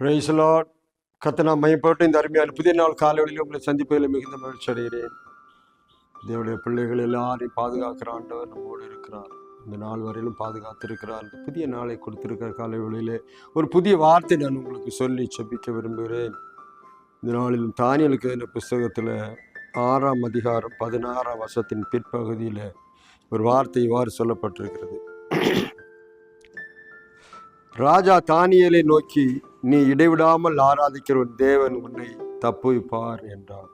பிரைஸ்லாட் கத்தனா மையப்பட்டு இந்த அருமையான புதிய நாள் காலையில் உங்களை சந்திப்பதில் மிகுந்த மகிழ்ச்சி அடைகிறேன். தேவடைய பிள்ளைகள் எல்லாரையும் பாதுகாக்கிற ஆண்டவர் நம்மோடு இருக்கிறார். இந்த நாள் வரையிலும் பாதுகாத்திருக்கிறார். இந்த புதிய நாளை கொடுத்திருக்கிற காலை வேளையிலே ஒரு புதிய வார்த்தை நான் உங்களுக்கு சொல்லி செபிக்க விரும்புகிறேன். இந்த நாளிலும் தானியலுக்கு இந்த புஸ்தகத்தில் ஆறாம் அதிகாரம் பதினாறாம் வருஷத்தின் பிற்பகுதியில் ஒரு வார்த்தை இவ்வாறு சொல்லப்பட்டிருக்கிறது. ராஜா தானியலை நோக்கி நீ இடைவிடாமல் ஆராதிக்கிற ஒரு தேவன் உன்னை தப்புவிப்பார் என்றார்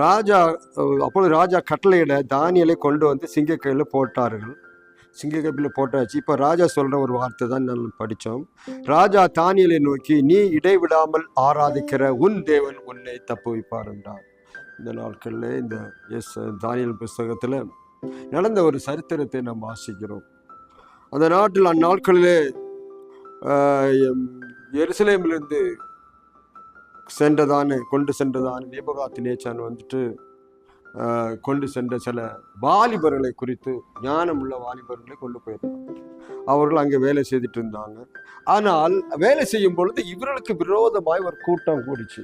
ராஜா அப்பொழுது ராஜா கட்டளையிட தானியலை கொண்டு வந்து சிங்கக்கையில் போட்டார்கள். சிங்கக்கப்பில் போட்டாச்சு. இப்போ ராஜா சொல்கிற ஒரு வார்த்தை தான் நான் படித்தோம் ராஜா தானியலை நோக்கி நீ இடைவிடாமல் ஆராதிக்கிற உன் தேவன் உன்னை தப்புவிப்பார் என்றார் இந்த நாட்களில் இந்த எஸ் தானியல் புஸ்தகத்தில் நடந்த ஒரு சரித்திரத்தை நாம் வாசிக்கிறோம். அந்த நாட்டில் அந்நாட்களிலே எருசலேமிலிருந்து சென்றதான கொண்டு சென்றதான நேபகாத்து நேச்சான் வந்துட்டு கொண்டு சென்ற சில வாலிபர்களை குறித்து ஞானம் உள்ள வாலிபர்களை கொண்டு போயிருந்தாங்க அவர்கள் அங்கே வேலை செய்துட்டு இருந்தாங்க ஆனால் வேலை செய்யும் பொழுது இவர்களுக்கு விரோதமாய் ஒரு கூட்டம் கூடிச்சு.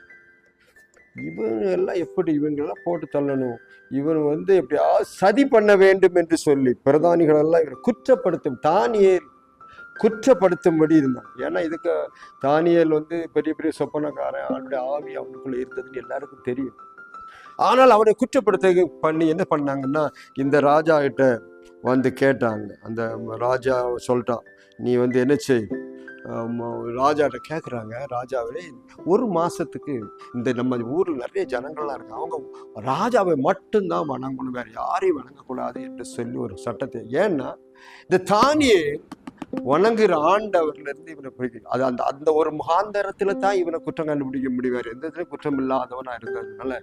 இவங்க எல்லாம் எப்படி இவங்களெல்லாம் போட்டு தள்ளணும்? இவன் வந்து எப்படியாவது சதி பண்ண வேண்டும் என்று சொல்லி பிரதானிகளெல்லாம் இவரை குற்றப்படுத்தும் தானியேல் குற்றப்படுத்தும்படி இருந்தான் ஏன்னா இதுக்கு தானியல் வந்து பெரிய பெரிய சொப்பனக்காரன் அவனுடைய ஆவி அவனுக்குள்ள இருந்ததுன்னு எல்லாருக்கும் தெரியும். ஆனால் அவனை குற்றப்படுத்த பண்ணி என்ன பண்ணாங்கன்னா இந்த ராஜா கிட்ட வந்து கேட்டாங்க. அந்த ராஜா சொல்லிட்டான் நீ வந்து என்ன செய்? ராஜாட்ட கேட்குறாங்க ராஜாவே ஒரு மாதத்துக்கு இந்த நம்ம ஊரில் நிறைய ஜனங்கள்லாம் இருக்காங்க. அவங்க ராஜாவை மட்டும்தான் வணங்கணும் வேறு யாரையும் வணங்கக்கூடாது என்று சொல்லி ஒரு சட்டத்தை. ஏன்னா இந்த தானியே வணங்குற ஆண்டவர்ல இருந்து இவனை பிடிக்கும் அது அந்த அந்த ஒரு முகாந்தரத்துல தான் இவனை குற்றம் கண்டுபிடிக்க முடியும். எந்த இதுலயும் குற்றம் இல்லாதவனா இருந்ததுனால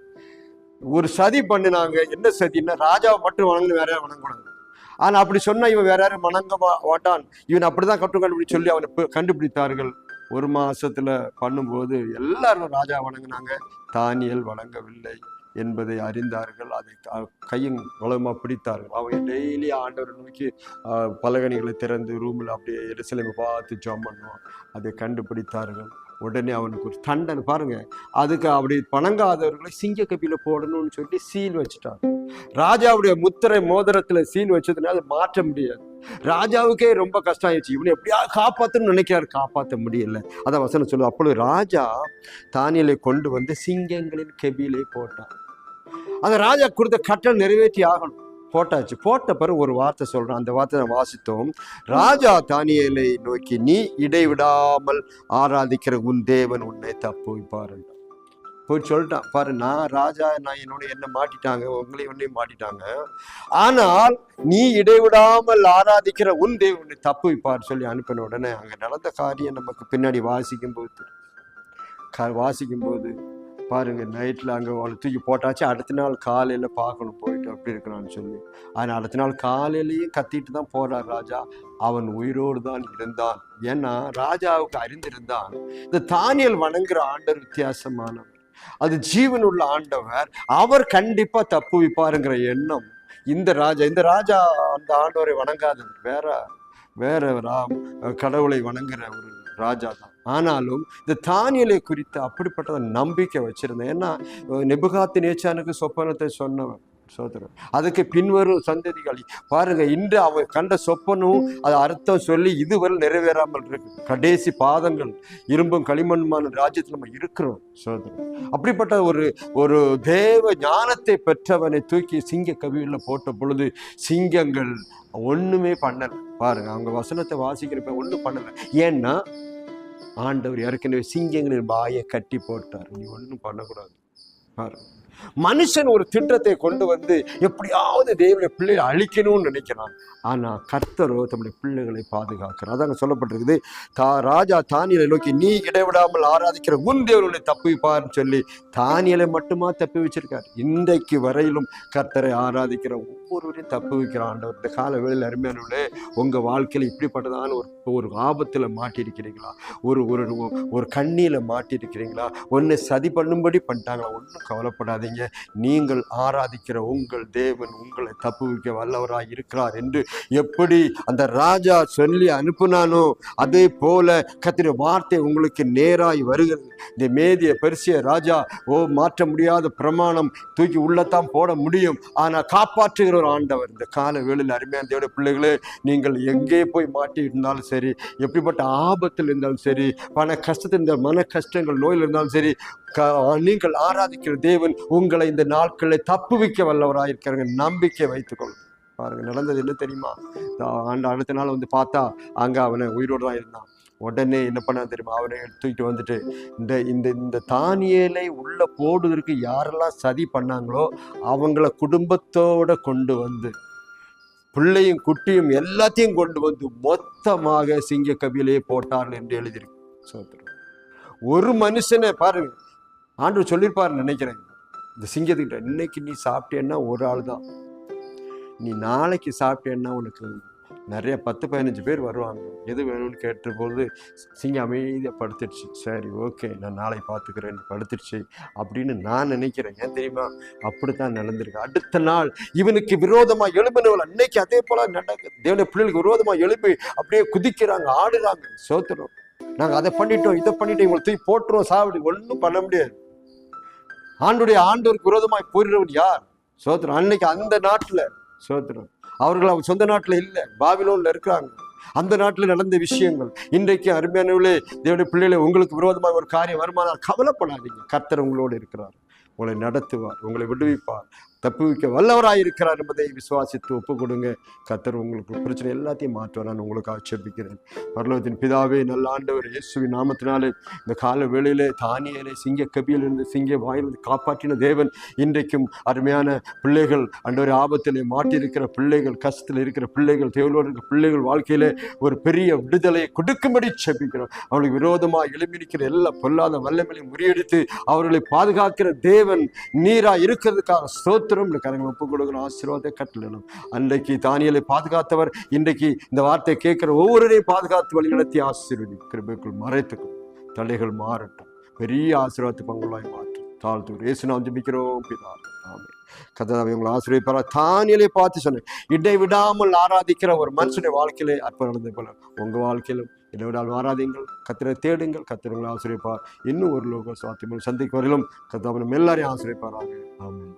ஒரு சதி பண்ணினாங்க. என்ன சதின்னா ராஜாவை மட்டும் வணங்கணும் வேற யாரும் வணங்கக்கூடாது. ஆனா அப்படி சொன்னா இவன் வேற யாரும் வணங்க மாட்டான். இவன் அப்படிதான் குற்றம் கண்டுபிடி சொல்லி அவனை கண்டுபிடித்தார்கள். ஒரு மாசத்துல பண்ணும்போது எல்லாரும் ராஜா வணங்கினாங்க. தானியல் வணங்கவில்லை. என்பதை அறிந்தார்கள். அதை கையும் வளமாக பிடித்தார்கள். அவன் டெய்லி ஆண்டவரை நோக்கி பலகணிகளை திறந்து ரூமில் அப்படியே எருசலேமை பார்த்து ஜாம் பண்ணுவோம் அதை கண்டுபிடித்தார்கள். உடனே அவனுக்கு ஒரு தண்டனை. பாருங்க அதுக்கு அப்படி பணங்காதவர்களை சிங்க கப்பியில் போடணும்னு சொல்லி சீல் வச்சுட்டாங்க. ராஜாவுடைய முத்திரை மோதிரத்தில் சீல் வச்சதுனால அதை மாற்ற முடியாது. ராஜாவுக்கே ரொம்ப கஷ்டம் ஆயிடுச்சு இவனை எப்படியாவது காப்பாற்றணும்னு நினைக்கிறாரு. காப்பாற்ற முடியல. அதான் வசனம் சொல்லுவோம் அப்பொழுது ராஜா தானியலை கொண்டு வந்து சிங்கங்களின் கெபியிலே போட்டான். அந்த ராஜா கொடுத்த கட்டளை நிறைவேற்றி ஆகணும். போட்டாச்சு. போட்ட பிறகு ஒரு வார்த்தை சொல்கிறேன் அந்த வார்த்தை நான் வாசித்தோம். ராஜா தானியலை நோக்கி நீ இடைவிடாமல் ஆராதிக்கிற உன் தேவன் உன்னை தப்பு பாருங்க. போய் சொல்லிட்டான். பாரு நான் ராஜா நான் என்னோட என்ன மாட்டிட்டாங்க. உங்களையும் உன்னையும் மாட்டிட்டாங்க. ஆனால் நீ இடைவிடாமல் ஆராதிக்கிற உன் தேவன் உன்னை தப்புவிப்பார் சொல்லி அனுப்பின உடனே அங்கே நடந்த காரியம் நமக்கு பின்னாடி வாசிக்கும் போது வாசிக்கும் போது பாருங்கள் நைட்டில் அங்கே அவளை தூக்கி போட்டாச்சு. அடுத்த நாள் காலையில் பார்க்கணும் போயிட்டு அப்படி இருக்கிறான்னு சொல்லி. ஆனால் அடுத்த நாள் காலையிலையும் கத்திட்டு தான் போகிறார் ராஜா. அவன் உயிரோடு தான் இருந்தான். ஏன்னா ராஜாவுக்கு அறிந்திருந்தான். இந்த தானியல் வணங்குற ஆண்டர் வித்தியாசமானவர். அது ஜீவனுள்ள ஆண்டவர். அவர் கண்டிப்பா தப்புவிப்பாருங்கிற எண்ணம் இந்த ராஜா. இந்த ராஜா அந்த ஆண்டவரை வணங்காதவர். வேற வேற கடவுளை வணங்குற ஒரு ராஜா தான் ஆனாலும் இந்த தானியலை குறித்து அப்படிப்பட்ட நம்பிக்கை வச்சிருந்தேன். ஏன்னா நெபுகாத்து நேச்சானுக்கு சொப்பனத்தை சொன்னவன் சோதரன் அதுக்கு பின்வரும் சந்ததிகள் பாருங்க இன்று அவன் கண்ட சொப்பனும் அது அர்த்தம் சொல்லி இதுவரை நிறைவேறாமல் இருக்கு. கடைசி பாதங்கள் இரும்பும் களிமண்மான ராஜ்யத்தில் நம்ம இருக்கிறோம் சோதரன் அப்படிப்பட்ட ஒரு ஒரு தேவ ஞானத்தை பெற்றவனை தூக்கி சிங்க கவியில் போட்ட பொழுது சிங்கங்கள் ஒண்ணுமே பண்ணல. பாருங்க அவங்க வசனத்தை வாசிக்கிறப்ப ஒன்றும் பண்ணலை. ஏன்னா ஆண்டவர் ஏற்கனவே சிங்கங்களின் வாயை கட்டி போட்டார். நீ ஒன்றும் பண்ணக்கூடாது. பாரு. மனுஷன் ஒரு திட்டத்தை கொண்டு வந்து எப்படியாவது தேவனுடைய பிள்ளைகளை அழிக்கணும்னு நினைக்கிறான். ஆனா கர்த்தரோ தம்முடைய பிள்ளைகளை பாதுகாக்கிறார். அதாங்க சொல்லப்பட்டிருக்குது. தா ராஜா தானியலை நோக்கி நீ இடைவிடாமல் ஆராதிக்கிற உன் தேவர்களை தப்பிப்பார்னு சொல்லி தானியலை மட்டுமா தப்பி வச்சிருக்கார். இன்றைக்கு வரையிலும் கர்த்தரை ஆராதிக்கிற ஒவ்வொருவரையும் தப்பு வைக்கிறான் ஆண்டவர். இந்த கால வேளையில் அருமையானவர்களே உங்க வாழ்க்கையில இப்படிப்பட்டதான ஒரு ஒரு ஆபத்துல மாட்டியிருக்கிறீங்களா? ஒரு ஒரு ஒரு கண்ணியில மாட்டியிருக்கிறீங்களா? ஒன்று சதி பண்ணும்படி பண்ணிட்டாங்களா? ஒன்றும் கவலைப்படாது. பயப்படாதீங்க நீங்கள் ஆராதிக்கிற உங்கள் தேவன் உங்களை தப்புவிக்க வல்லவராய் இருக்கிறார் என்று எப்படி அந்த ராஜா சொல்லி அனுப்புனானோ அதே போல கத்திர வார்த்தை உங்களுக்கு நேராய் வருகிறது. இந்த மேதிய பெருசிய ராஜா ஓ மாற்ற முடியாத பிரமாணம் தூக்கி உள்ளத்தான் போட முடியும். ஆனால் காப்பாற்றுகிற ஒரு ஆண்டவர். இந்த கால வேளையில் அருமையான தேவனுடைய பிள்ளைகளே நீங்கள் எங்கே போய் மாட்டி இருந்தாலும் சரி எப்படிப்பட்ட ஆபத்தில் இருந்தாலும் சரி பண கஷ்டத்தில் இருந்தால் மன கஷ்டங்கள் நோயில் இருந்தாலும் சரி நீங்கள் ஆராதிக்கிற தேவன் உங்களை இந்த நாட்களை தப்புவிக்க வல்லவராயிருக்கிறாங்க நம்பிக்கை வைத்துக்கொள்ளும் பாருங்க நடந்தது என்ன தெரியுமா? ஆண்டு அடுத்த நாள் வந்து பார்த்தா அங்கே அவனை உயிரோடு தான் இருந்தான். உடனே என்ன பண்ண தெரியுமா? அவனை எடுத்துக்கிட்டு வந்துட்டு இந்த இந்த இந்த தானியலை உள்ள போடுவதற்கு யாரெல்லாம் சதி பண்ணாங்களோ அவங்கள குடும்பத்தோட கொண்டு வந்து பிள்ளையும் குட்டியும் எல்லாத்தையும் கொண்டு வந்து மொத்தமாக சிங்க கபிலே போட்டார்கள் என்று எழுதியிருக்கு. சோத்திரம். ஒரு மனுஷனை பாருங்க ஆண்டு சொல்லியிருப்பார் நினைக்கிறேன். இந்த சிங்கத்துக்கிட்ட இன்னைக்கு நீ சாப்பிட்டேன்னா ஒரு ஆள் தான். நீ நாளைக்கு சாப்பிட்டேன்னா உனக்கு நிறைய பத்து பதினஞ்சு பேர் வருவாங்க. எது வேணும்னு கேட்டபோது சிங்கம் அமைதியாக படுத்துடுச்சு. சரி ஓகே நான் நாளை பார்த்துக்கிறேன். படுத்துடுச்சு. அப்படின்னு நான் நினைக்கிறேன். ஏன் தெரியுமா? அப்படித்தான் நடந்திருக்கு. அடுத்த நாள் இவனுக்கு விரோதமாக எழுப்பினவள் அன்னைக்கு அதே போல நடக்கு தேவனுடைய பிள்ளைகளுக்கு விரோதமாக எழுப்பி அப்படியே குதிக்கிறாங்க ஆடுறாங்க. சோத்துறோம் நாங்கள் அதை பண்ணிட்டோம் இதை பண்ணிட்டோம் இவங்களை தூக்கி போட்டுருவோம் சாப்பிடு ஒன்றும் பண்ண முடியாது. ஆண்டுடைய ஆண்டோருக்கு விரோதமாய் போயிடுறவன் யார்? சோத்திரம் அன்னைக்கு அந்த நாட்டுல சோத்திரம் அவர்கள் அவங்க சொந்த நாட்டில் இல்லை பாபிலோன்ல இருக்கிறாங்க. அந்த நாட்டில் நடந்த விஷயங்கள். இன்றைக்கு அருமையானவர்களே தேவனுடைய பிள்ளைகளை உங்களுக்கு விரோதமாக ஒரு காரியம் வருமானால் கவலைப்படாதீங்க. கர்த்தர் உங்களோடு இருக்கிறார். உங்களை நடத்துவார் உங்களை விடுவிப்பார். தப்புவிக்க வல்லவராக இருக்கிறார் என்பதை விசுவாசித்து ஒப்பு கொடுங்க கத்தர் உங்களுக்கு பிரச்சனை எல்லாத்தையும் மாற்றுவார். நான் உங்களுக்கு ஆட்சேபிக்கிறேன். பரலோகத்தின் பிதாவே நல்ல ஆண்டவர் இயேசுவின் நாமத்தினாலே இந்த கால வேளையிலே தானியலே சிங்க கபியிலிருந்து சிங்க வாயிலிருந்து காப்பாற்றின தேவன் இன்றைக்கும் அருமையான பிள்ளைகள் அன்றொரு ஆபத்திலே மாட்டியிருக்கிற பிள்ளைகள் கஷ்டத்தில் இருக்கிற பிள்ளைகள் தேவலோடு இருக்கிற பிள்ளைகள் வாழ்க்கையிலே ஒரு பெரிய விடுதலையை கொடுக்கும்படி செபிக்கிறோம் அவளுக்கு விரோதமாக எழுப்பியிருக்கிற எல்லா பொல்லாத வல்லமையை முறியடித்து அவர்களை பாதுகாக்கிற தேவன் நீராக இருக்கிறதுக்காக ஸ்தோத்திரம் இந்த கரங்களை ஒப்பு கொடுக்கணும் ஆசீர்வாதத்தை கட்டளணும் அன்றைக்கு தானியலை பாதுகாத்தவர் இன்றைக்கு இந்த வார்த்தையை கேட்கிற ஒவ்வொருவரையும் பாதுகாத்து வழிநடத்தி ஆசீர்வதி கிருபைக்குள் மறைத்துக்கும் தடைகள் மாறட்டும். பெரிய ஆசீர்வாதத்து பங்குள்ளாய் மாற்றும். தாழ்த்து ஏசு நாம் ஜபிக்கிறோம் பிதா ஆமென். கதாவை உங்களை ஆசிரியப்பாரா தானியலை பார்த்து சொன்னேன். இடை விடாமல் ஆராதிக்கிற ஒரு மனுஷனுடைய வாழ்க்கையிலே அற்புதம் நடந்தது போல. உங்க வாழ்க்கையிலும் இடை விடாமல் ஆராதிங்கள் கத்திரை தேடுங்கள். கத்திர உங்களை ஆசிரியப்பார் இன்னும் ஒரு லோக சாத்தியங்கள் சந்திக்கு வரையிலும் கத்தாவை எல்லாரையும் ஆசிரியப்பாராங்க ஆமாம்